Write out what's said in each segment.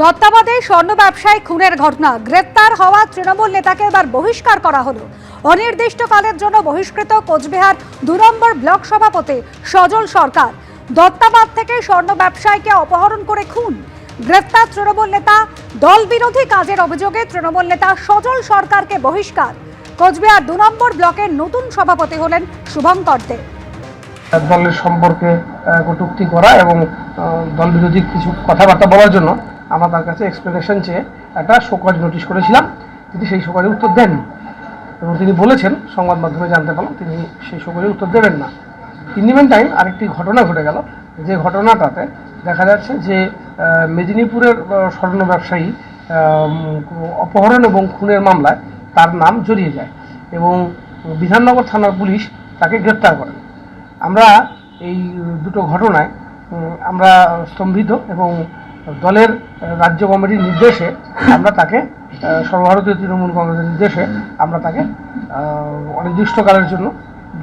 দত্তাবাদে স্বর্ণ ব্যবসায়ী খুনের ঘটনা। গ্রেপ্তার হওয়া তৃণমূল নেতাকে এবার বহিষ্কার করা হলো। অনির্দিষ্টকালের জন্য বহিষ্কৃত কোচবিহার দু নম্বর ব্লক সভাপতি সজল সরকার। দত্তাবাদ থেকে স্বর্ণ ব্যবসায়ীকে অপহরণ করে খুন। গ্রেপ্তার তৃণমূল নেতা দল বিরোধী কাজের অভিযোগে তৃণমূল নেতা সজল সরকারকে বহিষ্কার। কোচবিহার দু নম্বর ব্লকের নতুন সভাপতি হলেন শুভঙ্কর দে। দলের সম্পর্কে কটূক্তি করা এবং দল বিরোধী কিছু কথাবার্তা বলার জন্য আমরা তার কাছে এক্সপ্লেনেশন চেয়ে একটা শোকজ নোটিশ করেছিলাম। তিনি সেই শোকজের উত্তর দেননি। এবং তিনি বলেছেন, সংবাদ মাধ্যমে জানতে পারলাম, তিনি সেই শোকজের উত্তর দেবেন না। ইন টাইম আরেকটি ঘটনা ঘটে গেল। যে ঘটনাটাতে দেখা যাচ্ছে যে মেদিনীপুরের স্বর্ণ ব্যবসায়ী অপহরণ এবং খুনের মামলায় তার নাম জড়িয়ে যায় এবং বিধাননগর থানার পুলিশ তাকে গ্রেপ্তার করেন আমরা এই দুটো ঘটনায় আমরা স্তম্ভিত এবং দলের রাজ্য কমিটির নির্দেশে আমরা তাকে সর্বভারতীয় তৃণমূল কংগ্রেসের নির্দেশে আমরা তাকে অনির্দিষ্টকালের জন্য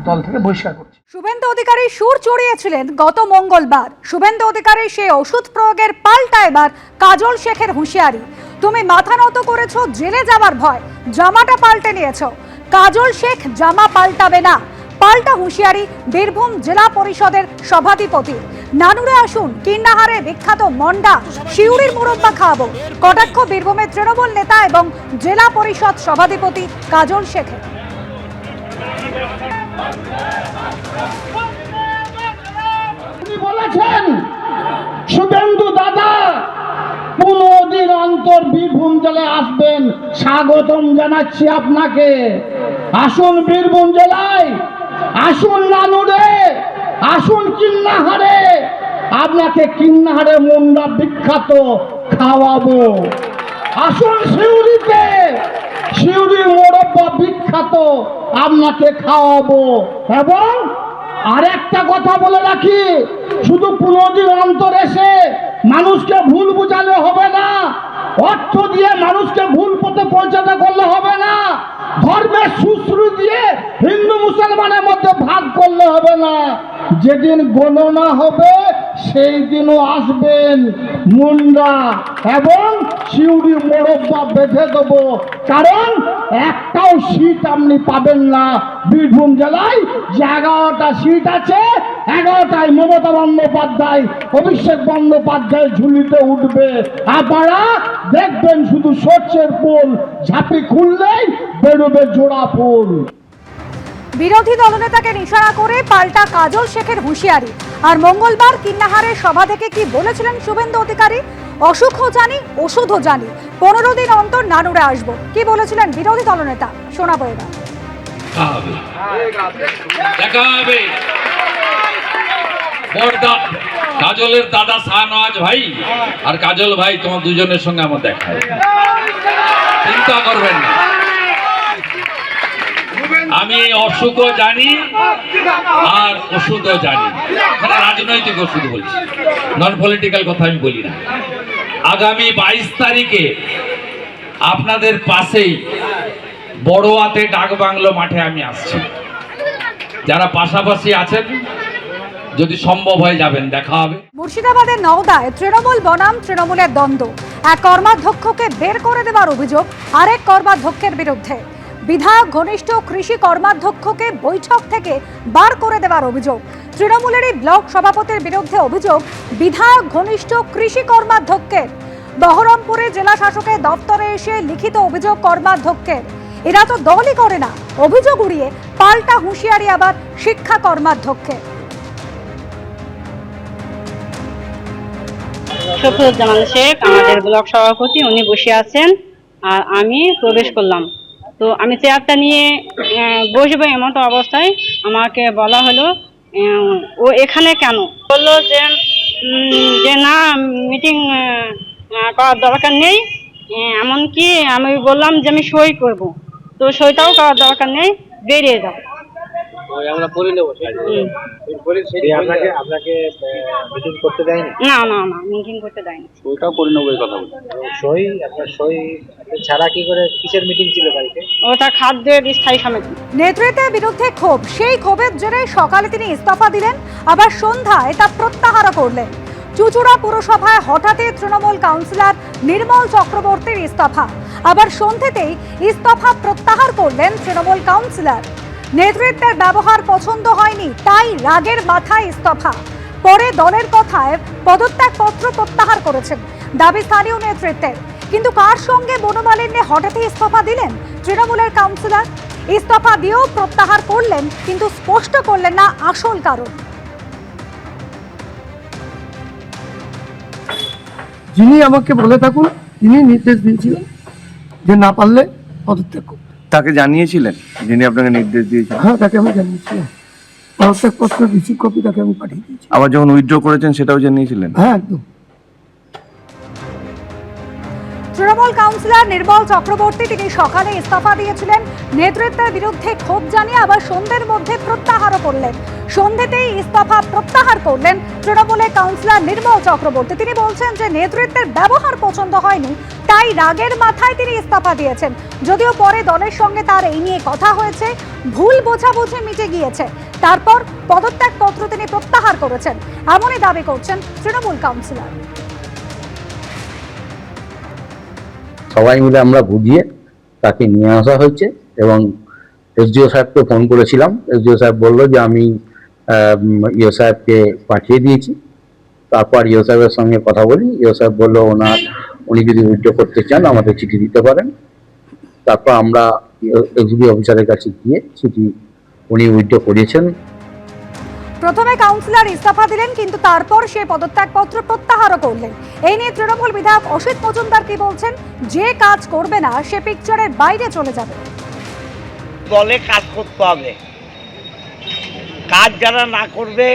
দল থেকে বহিষ্কার করছি। শুভেন্দু অধিকারী সুর চড়িয়েছিলেন গত মঙ্গলবার। শুভেন্দু অধিকারী সেই ওষুধ প্রয়োগের পাল্টা এবার কাজল শেখের হুঁশিয়ারি। তুমি মাথা নত করেছ, জেলে যাওয়ার ভয়, জামাটা পাল্টে নিয়েছো। কাজল শেখ জামা পাল্টাবে না। পাল্টা হুঁশিয়ারি, বীরভূম জেলা পরিষদের সভাধিপতি। নানুরে আসুন, কিন্নাহারে বিখ্যাত মন্ডা, শিউরির মুরব্বা খাওয়াবো। কটাক্ষ বীরভূমের তৃণমূল নেতা এবং জেলা পরিষদ সভাধিপতি কাজল শেখের। বলেছেন শুভেন্দু দাদা পনেরো অন্তর বীরভূম জেলায় আসবেন। স্বাগতম জানাচ্ছি আপনাকে। আসুন বীরভূম জেলায়। আসুন নানুরে আসুন কিন্নাহারে আপনাকে কিন্নাহারে মুন্ডা বিখ্যাত খাওয়াবো। আসুন শিউরিতে শিউরির মোরব্বা বিখ্যাত আপনাকে খাওয়াবো। এবং আর একটা কথা বলে রাখি, শুধু পনেরো দিন অন্তর এসে মানুষকে ভুল বুঝালে হবে না। অর্থ দিয়ে মানুষকে ভুল পথে পৌঁছাতে করলে হবে না। ধর্মের সুশ্রু দিয়ে হিন্দু মুসলমানের মধ্যে ভাগ করলে হবে না। যেদিন গণনা হবে, সেই দিনও আসবেন মুন্ডা এবং শিউরি মোরব্বা বেঁধে দেবো। কারণ একটাও সিট আপনি পাবেন না। বীরভূম জেলায় এগারোটা সিট আছে এগারোটায় মমতা বন্দ্যোপাধ্যায় অভিষেক বন্দ্যোপাধ্যায় ঝুলিতে উঠবে। আপনারা দেখবেন শুধু সর্ষের ফুল ঝাঁপি খুললেই বেরোবে জোড়া পোল বিরোধী দলনেতাকে নিশানা করে পাল্টা কাজল শেখের হুঁশিয়ারি। আর মঙ্গলবার কিন্নাহারের সভা থেকে কি বলেছিলেন শুভেন্দু অধিকারী? অসুখও জানি ওষুধও জানি। পনেরো দিন অন্তর নানুরে আসব। কি বলেছিলেন বিরোধী দলনেতা? শোনাবো এবার। দেখা হবে দেখা হবে বড়দা কাজলের দাদা শাহনওয়াজ ভাই আর কাজল ভাই, তোমার দুজনের সঙ্গে আমার দেখা চিন্তা করবেন না। আমি অসুখও জানি আর ওষুধও জানি। মানে রাজনৈতিক ওষুধ বলছি। নন পলিটিক্যাল কথা আমি বলি না। আগামী বাইশ তারিখে আপনাদের পাশেই বড়োয়াতে ডাক বাংলো মাঠে আমি আসছি। যারা পাশাপাশি আছেন যদি সম্ভব হয় যাবেন, দেখা হবে। মুর্শিদাবাদের নওদায় তৃণমূল বনাম, তৃণমূলের দ্বন্দ্ব। এক কর্মাধ্যক্ষকে বের করে দেওয়ার অভিযোগ আরেক কর্মাধ্যক্ষের বিরুদ্ধে। বিধায়ক, ঘনিষ্ঠ কৃষি কর্মাধ্যক্ষকে বৈঠক থেকে বার করে দেওয়ার অভিযোগ। তৃণমূলেরই ব্লক সভাপতির বিরুদ্ধে অভিযোগ বিধায়ক, ঘনিষ্ঠ কৃষি কর্মাধ্যক্ষের। বহরমপুরে জেলা শাসকের দপ্তরে এসে লিখিত অভিযোগ কর্মাধ্যক্ষের। এরা তো দলই করে না। অভিযোগ উড়িয়ে পাল্টা হুঁশিয়ারি আবার শিক্ষা কর্মাধ্যক্ষের। শফিউজ্জামান শেখ, আমাদের ব্লক সভাপতি, উনি বসে আছেন, আর আমি প্রবেশ করলাম। তো আমি চেয়ারটা নিয়ে বসবো এমন অবস্থায় আমাকে বলা হলো ও এখানে কেন? বলল যে যে না, মিটিং করার দরকার নেই এমনকি আমি বললাম যে আমি সই করব। তো সইটাও করার দরকার নেই, বেরিয়ে যাও। আমরা করে নেব আপনাকে আপনাকে মিটিং করতে দেয়নি? না না না মিটিং করতে দেয়নি। ওইটাও করে নেব এই কথা সই আপনার সই ছাড়া কি করে কিসের মিটিং ছিল বাড়িতে ওটা খাদ্যের স্থায়ী সমিতি। নেতৃত্বের বিরুদ্ধে ক্ষোভ সেই ক্ষোভের জেরে সকালে তিনি ইস্তফা দিলেন আবার সন্ধ্যায় তা প্রত্যাহার করলেন। চুচুড়া পুরসভায় হঠাৎই তৃণমূল কাউন্সিলর নির্মল চক্রবর্তীর ইস্তফা আবার সন্ধ্যেতেই ইস্তফা প্রত্যাহার করলেন তৃণমূল কাউন্সিলর। নেতৃত্বের ব্যবহার পছন্দ হয়নি, তাই রাগের মাথায় ইস্তফা পরে দলের কথায় পদত্যাগপত্র প্রত্যাহার করেছেন দাবি স্থানীয় নেতৃত্বের। কিন্তু কার সঙ্গে বনমালিন্যে হঠাৎই ইস্তফা দিলেন তৃণমূলের কাউন্সিলর? ইস্তফা দিয়েও প্রত্যাহার করলেন, কিন্তু স্পষ্ট করলেন না আসল কারণ। যিনি আমাকে বলে থাকুন, তিনি নির্দেশ দিয়েছিলেন যে না পারলে পদত্যাগ করতে তাকে জানিয়েছিলেন? যিনি আপনাকে নির্দেশ দিয়েছেন হ্যাঁ তাকে আমি জানিয়েছিলাম পদত্যাগপত্র রিসিভ কপি তাকে আমি পাঠিয়ে দিয়েছি। আবার যখন উইথড্র করেছেন সেটাও জানিয়েছিলেন? হ্যাঁ একদম। তৃণমূল কাউন্সিলর নির্মল চক্রবর্তী, তিনি সকালে ইস্তফা দিয়েছিলেন। নেতৃত্বের বিরুদ্ধে ক্ষোভ জানিয়ে আবার সন্ধ্যের মধ্যে প্রত্যাহারও করলেন। সন্ধ্যেতেই ইস্তফা প্রত্যাহার করলেন তৃণমূলের কাউন্সিলর নির্মল চক্রবর্তী। তিনি বলছেন যে, নেতৃত্বের ব্যবহার পছন্দ হয়নি, তাই রাগের মাথায় তিনি ইস্তফা দিয়েছেন। যদিও পরে দলের সঙ্গে তার এই নিয়ে কথা হয়েছে, ভুল বোঝাবুঝি মিটে গিয়েছে। তারপর পদত্যাগপত্র তিনি প্রত্যাহার করেছেন। এমনই দাবি করছেন তৃণমূল কাউন্সিলর। সবাই মিলে আমরা বুঝিয়ে তাকে নিয়ে আসা হয়েছে এবং এসডিও সাহেবকে ফোন করেছিলাম। এসডিও সাহেব বলল যে আমি ইও সাহেবকে পাঠিয়ে দিয়েছি। তারপর ইও সাহেবের সঙ্গে কথা বলি। ইও সাহেব বলল ওনার উনি যদি উইথড্র করতে চান, আমাদের চিঠি দিতে পারেন। তারপর আমরা এসডি অফিসারের কাছে গিয়ে চিঠি উনি উইথড্র করিয়েছেন প্রথমে কাউন্সিলর ইস্তফা দিলেন, কিন্তু তারপর সে পদত্যাগপত্র প্রত্যাহারও করলেন। এই নিয়ে তৃণমূল বিধায়ক অসিত মজুমদার কি বলছেন? যে কাজ করবে না, সে পিকচারের বাইরে চলে যাবে। দলে কাজ করতে হবে। কাজ যারা না করবে,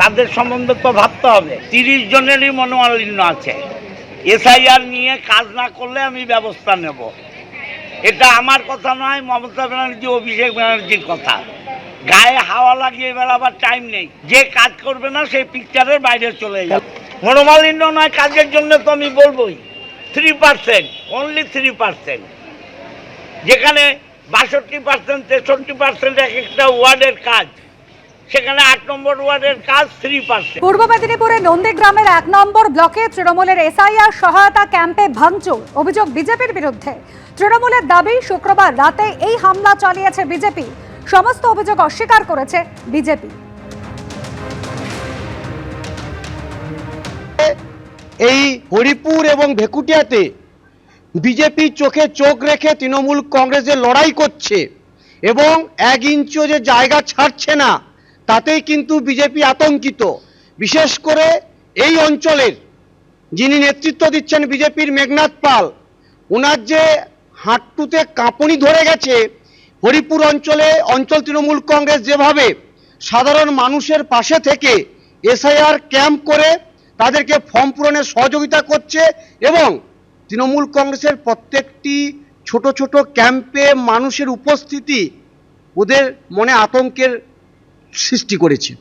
তাদের সম্বন্ধে তো ভাবতে হবে। তিরিশ জনেরই মনোমালিন্য আছে। এসআইআর নিয়ে কাজ না করলে আমি ব্যবস্থা নেব। এটা আমার কথা নয়, মমতা ব্যানার্জি, অভিষেক ব্যানার্জির কথা। গায়ে হাওয়া লাগিয়ে বেড়াবার টাইম নেই। যে কাজ করবে না, সেই পিকচারের বাইরে চলে যাবে। মনোমালিন্য নয়, কাজের জন্য তো আমি বলবোই। Three percent only three percent যেখানে বাষট্টি পার্সেন্ট তেষট্টি পার্সেন্ট এক একটা ওয়ার্ডের কাজ, সেখানে আট নম্বর ওয়ার্ডের কাজ থ্রি পার্সেন্ট পূর্ব নন্দীগ্রামের এক নম্বর ব্লকে তৃণমূলের সহায়তা ক্যাম্পে অভিযোগ বিজেপির বিরুদ্ধে। তৃণমূলের দাবি, শুক্রবার রাতে এই হামলা চালিয়েছে বিজেপি। সমস্ত অভিযোগ অস্বীকার করেছে বিজেপি। এই হরিপুর এবং ভেকুটিয়াতে বিজেপি চোখে চোখ রেখে তৃণমূল কংগ্রেসের লড়াই করছে এবং এক ইঞ্চিও যে জায়গা ছাড়ছে না, তাতেই কিন্তু বিজেপি আতঙ্কিত। বিশেষ করে এই অঞ্চলের যিনি নেতৃত্ব দিচ্ছেন বিজেপির মেঘনাথ পাল ওনার যে হাঁটুতে কাঁপুনি ধরে গেছে হরিপুর অঞ্চলে, অঞ্চল তৃণমূল কংগ্রেস যেভাবে সাধারণ মানুষের পাশে থেকে এসআইআর ক্যাম্প করে তাদেরকে ফর্ম পূরণে সহযোগিতা করছে এবং তৃণমূল কংগ্রেসের প্রত্যেকটি ছোট ছোট ক্যাম্পে মানুষের উপস্থিতি ওদের মনে আতঙ্কের সৃষ্টি করেছে।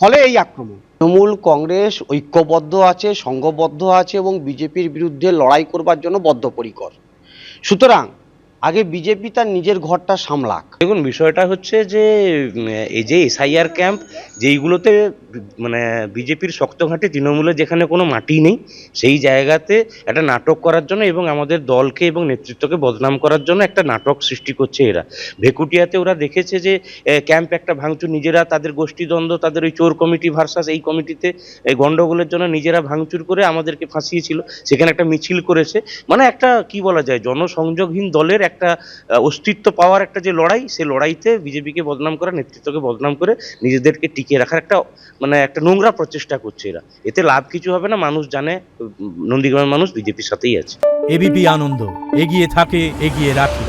ফলে এই আক্রমণ। তৃণমূল কংগ্রেস ঐক্যবদ্ধ আছে, সংঘবদ্ধ আছে এবং বিজেপির বিরুদ্ধে লড়াই করবার জন্য বদ্ধপরিকর। সুতরাং আগে বিজেপি তার নিজের ঘরটা সামলাক। দেখুন, বিষয়টা হচ্ছে যে এই যে এসআইআর ক্যাম্প, যেইগুলোতে মানে বিজেপির শক্তঘাটে তৃণমূলের যেখানে কোনো মাটি নেই, সেই জায়গাতে একটা নাটক করার জন্য এবং আমাদের দলকে এবং নেতৃত্বকে বদনাম করার জন্য একটা নাটক সৃষ্টি করছে এরা। ভেকুটিয়াতে ওরা দেখেছে যে ক্যাম্প একটা ভাঙচুর, নিজেরা তাদের গোষ্ঠীদ্বন্দ্ব, তাদের ওই চোর কমিটি ভার্সাস এই কমিটিতে এই গন্ডগোলের জন্য নিজেরা ভাঙচুর করে আমাদেরকে ফাঁসিয়েছিল, সেখানে একটা মিছিল করেছে। মানে একটা, কি বলা যায়, জনসংযোগহীন দলের একটা অস্তিত্ব পাওয়ার একটা যে লড়াই সেই লড়াইতে বিজেপিকে বদনাম করা, নেতৃত্বকে বদনাম করে নিজেদেরকে টিকিয়ে রাখার একটা মানে একটা নোংরা প্রচেষ্টা করছে এরা। এতে লাভ কিছু হবে না, মানুষ জানে নন্দীগ্রামের মানুষ বিজেপির সাথেই আছে। এবিপি আনন্দ, এগিয়ে থাকে, এগিয়ে রাখে।